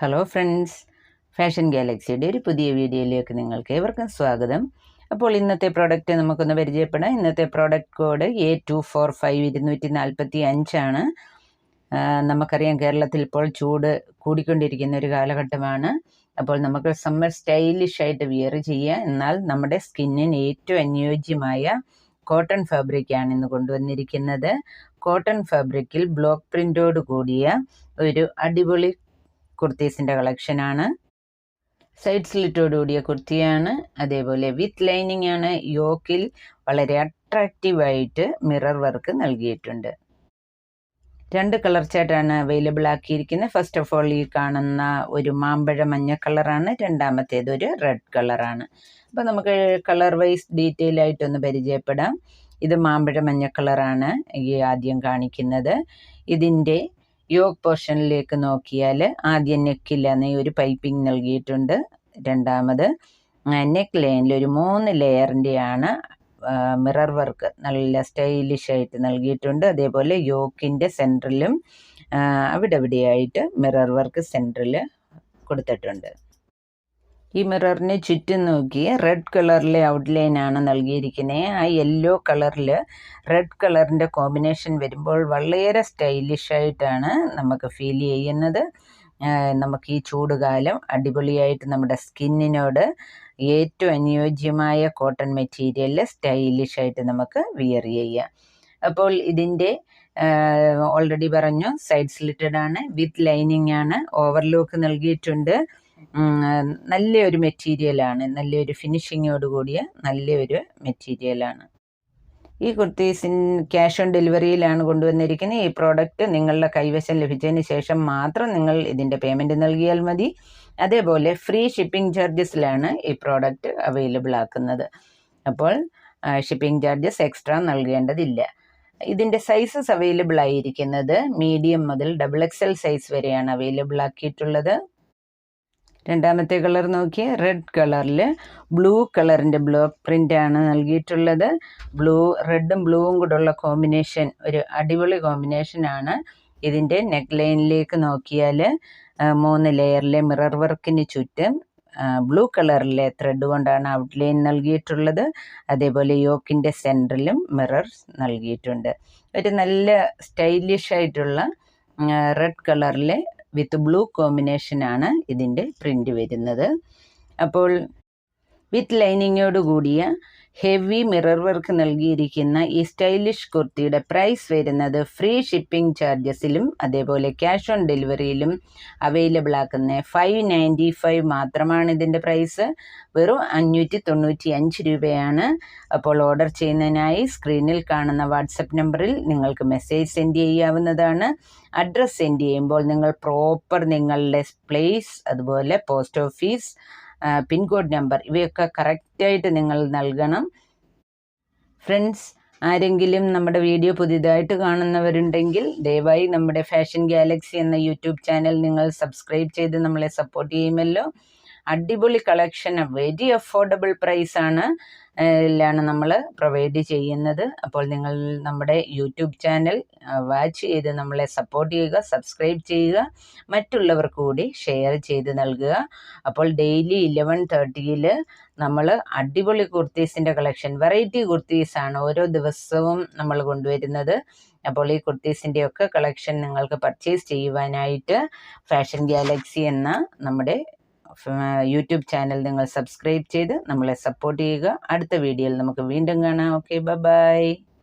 Hello friends fashion ഗാലക്സിയുടെ ഒരു പുതിയ വീഡിയോയിലേക്ക് നിങ്ങൾക്ക് ഏവർക്കും സ്വാഗതം. അപ്പോൾ ഇന്നത്തെ പ്രോഡക്റ്റ് നമുക്കൊന്ന് പരിചയപ്പെടാം. ഇന്നത്തെ product code A two four five ഇരുന്നൂറ്റി നാൽപ്പത്തി അഞ്ചാണ് നമുക്കറിയാം കേരളത്തിൽ ഇപ്പോൾ ചൂട് കൂടിക്കൊണ്ടിരിക്കുന്ന ഒരു കാലഘട്ടമാണ്. അപ്പോൾ നമുക്ക് സമ്മർ സ്റ്റൈലിഷ് ആയിട്ട് വിയർ ചെയ്യുക എന്നാൽ നമ്മുടെ സ്കിന്നിന് ഏറ്റവും അനുയോജ്യമായ കോട്ടൺ ഫാബ്രിക്കാണ് ഇന്ന് കൊണ്ടുവന്നിരിക്കുന്നത്. കോട്ടൺ ഫാബ്രിക്കിൽ ബ്ലോക്ക് പ്രിന്റോട് കൂടിയ ഒരു അടിപൊളി കുർത്തീസിന്റെ കളക്ഷനാണ്. സൈഡ് സ്ലിറ്റോട് കൂടിയ കുർത്തിയാണ്. അതേപോലെ വിത്ത് ലൈനിങ് ആണ്. യോക്കിൽ വളരെ അട്രാക്റ്റീവായിട്ട് മിറർ വർക്ക് നൽകിയിട്ടുണ്ട്. രണ്ട് കളർ ചേട്ടാണ് അവൈലബിൾ ആക്കിയിരിക്കുന്നത്. ഫസ്റ്റ് ഓഫ് ഓൾ ഈ കാണുന്ന ഒരു മാമ്പഴ മഞ്ഞ കളറാണ്. രണ്ടാമത്തേത് ഒരു റെഡ് കളറാണ്. അപ്പോൾ നമുക്ക് കളർ വൈസ് ഡീറ്റെയിൽ ആയിട്ടൊന്ന് പരിചയപ്പെടാം. ഇത് മാമ്പഴ മഞ്ഞ കളറാണ് ഈ ആദ്യം കാണിക്കുന്നത്. ഇതിന്റെ യോഗ് പോർഷനിലേക്ക് നോക്കിയാൽ ആദ്യം നെക്കിലാണ് ഒരു പൈപ്പിംഗ് നൽകിയിട്ടുണ്ട്. രണ്ടാമത് നെക്ക് ലൈനിൽ ഒരു മൂന്ന് ലെയറിന്റെയാണ് മിറർ വർക്ക് നല്ല സ്റ്റൈലിഷ് ആയിട്ട് നൽകിയിട്ടുണ്ട്. അതേപോലെ യോക്കിന്റെ സെന്ററിലും അവിടെ ഇവിടെയായിട്ട് മിറർ വർക്ക് സെന്ററിൽ കൊടുത്തിട്ടുണ്ട്. ഈ മിററിന് ചുറ്റും നോക്കി റെഡ് കളറിലെ ഔട്ട്ലൈൻ ആണ് നൽകിയിരിക്കുന്നത് ആ യെല്ലോ കളറിൽ റെഡ് കളറിന്റെ കോമ്പിനേഷൻ വരുമ്പോൾ വളരെ സ്റ്റൈലിഷായിട്ടാണ് നമുക്ക് ഫീൽ ചെയ്യുന്നത്. നമുക്ക് ഈ ചൂടുകാലം അടിപൊളിയായിട്ട് നമ്മുടെ സ്കിന്നിനോട് ഏറ്റവും അനുയോജ്യമായ കോട്ടൺ മെറ്റീരിയലിൽ സ്റ്റൈലിഷായിട്ട് നമുക്ക് വിയർ ചെയ്യാം. അപ്പോൾ ഇതിന്റെ ഓൾറെഡി പറഞ്ഞു സൈഡ് സ്ലിറ്റഡ് ആണ് വിത്ത് ലൈനിങ് ആണ് ഓവർലോക്ക് നൽകിയിട്ടുണ്ട്. നല്ലൊരു മെറ്റീരിയലാണ് നല്ലൊരു ഫിനിഷിങ്ങോട് കൂടിയ നല്ലൊരു മെറ്റീരിയലാണ്. ഈ കുർത്തീസിൻ ക്യാഷ് ഓൺ ഡെലിവറിയിലാണ് കൊണ്ടുവന്നിരിക്കുന്നത് ഈ പ്രോഡക്റ്റ് നിങ്ങളുടെ കൈവശം ലഭിച്ചതിന് ശേഷം മാത്രം നിങ്ങൾ ഇതിന്റെ പേയ്മെന്റ് നൽകിയാൽ മതി. അതേപോലെ ഫ്രീ ഷിപ്പിംഗ് ചാർജസിലാണ് ഈ പ്രോഡക്റ്റ് അവൈലബിൾ ആക്കുന്നത്. അപ്പോൾ ഷിപ്പിംഗ് ചാർജസ് എക്സ്ട്രാ നൽകേണ്ടതില്ല. ഇതിന്റെ സൈസസ് അവൈലബിൾ ആയിരിക്കുന്നത് മീഡിയം മുതൽ ഡബിൾ എക്സ് എൽ സൈസ് വരെയാണ് അവൈലബിൾ ആക്കിയിട്ടുള്ളത്. രണ്ടാമത്തെ കളർ നോക്കി റെഡ് കളറിൽ ബ്ലൂ കളറിന്റെ ബ്ലോക്ക് പ്രിന്റ് ആണ് നൽകിയിട്ടുള്ളത്. ബ്ലൂ റെഡും ബ്ലൂവും കൂടെയുള്ള കോമ്പിനേഷൻ ഒരു അടിപൊളി കോമ്പിനേഷനാണ് ഇതിന്റെ നെക്ക് ലൈനിലേക്ക് നോക്കിയാൽ മൂന്ന് ലെയറിലെ മിറർ വർക്കിന് ചുറ്റും ബ്ലൂ കളറിലെ ത്രെഡ് കൊണ്ടാണ് ഔട്ട് ലൈൻ നൽകിയിട്ടുള്ളത്. അതേപോലെ യോക്കിന്റെ സെന്ററിലും മിറർ നൽകിയിട്ടുണ്ട്. ഒരു നല്ല സ്റ്റൈലിഷ് ആയിട്ടുള്ള റെഡ് കളറിലെ വിത്ത് ബ്ലൂ കോമ്പിനേഷനാണ് ഇതിന്റെ പ്രിന്റ് വരുന്നത്. അപ്പോൾ വിത്ത് ലൈനിങ്ങോട് കൂടിയ ഹെവി മിറർ വർക്ക് നൽകിയിരിക്കുന്ന ഈ സ്റ്റൈലിഷ് കുർത്തിയുടെ പ്രൈസ് വരുന്നത് ഫ്രീ ഷിപ്പിംഗ് ചാർജസിലും അതേപോലെ ക്യാഷ് ഓൺ ഡെലിവറിയിലും അവൈലബിൾ ആക്കുന്ന ഫൈവ് നയന്റി ഫൈവ് മാത്രമാണ് ഇതിന്റെ പ്രൈസ്. വെറും അഞ്ഞൂറ്റി തൊണ്ണൂറ്റി അഞ്ച് രൂപയാണ്. അപ്പോൾ ഓർഡർ ചെയ്യുന്നതിനായി സ്ക്രീനിൽ കാണുന്ന വാട്സപ്പ് നമ്പറിൽ നിങ്ങൾക്ക് മെസ്സേജ് സെൻഡ് ചെയ്യാവുന്നതാണ്. അഡ്രസ്സ് സെൻഡ് ചെയ്യുമ്പോൾ നിങ്ങൾ പ്രോപ്പർ നിങ്ങളുടെ പ്ലേസ് അതുപോലെ പോസ്റ്റ് ഓഫീസ് പിൻകോഡ് നമ്പർ. ഇവയൊക്കെ കറക്റ്റായിട്ട് നിങ്ങൾ നൽകണം. ഫ്രണ്ട്സ് ആരെങ്കിലും നമ്മുടെ വീഡിയോ പുതിയതായിട്ട് കാണുന്നവരുണ്ടെങ്കിൽ ദയവായി നമ്മുടെ ഫാഷൻ ഗാലക്സി എന്ന യൂട്യൂബ് ചാനൽ നിങ്ങൾ സബ്സ്ക്രൈബ് ചെയ്ത് നമ്മളെ സപ്പോർട്ട് ചെയ്യുമല്ലോ. അടിപൊളി കളക്ഷൻ വെരി അഫോർഡബിൾ പ്രൈസാണ് ാണ് നമ്മൾ പ്രൊവൈഡ് ചെയ്യുന്നത്. അപ്പോൾ നിങ്ങൾ നമ്മുടെ യൂട്യൂബ് ചാനൽ വാച്ച് ചെയ്ത് നമ്മളെ സപ്പോർട്ട് ചെയ്യുക സബ്സ്ക്രൈബ് ചെയ്യുക മറ്റുള്ളവർക്ക് കൂടി ഷെയർ ചെയ്ത് നൽകുക. അപ്പോൾ ഡെയിലി ഇലവൻ തേർട്ടിയിൽ നമ്മൾ അടിപൊളി കുർത്തീസിന്റെ കളക്ഷൻ വെറൈറ്റി കുർത്തീസാണ് ഓരോ ദിവസവും നമ്മൾ കൊണ്ടുവരുന്നത്. അപ്പോൾ ഈ കുർത്തീസിന്റെ ഒക്കെ കളക്ഷൻ നിങ്ങൾക്ക് പർച്ചേസ് ചെയ്യുവാനായിട്ട് ഫാഷൻ ഗാലക്സി എന്ന നമ്മുടെ യൂട്യൂബ് ചാനൽ നിങ്ങൾ സബ്സ്ക്രൈബ് ചെയ്ത് നമ്മളെ സപ്പോർട്ട് ചെയ്യുക. അടുത്ത വീഡിയോയിൽ നമുക്ക് വീണ്ടും കാണാം. Okay bye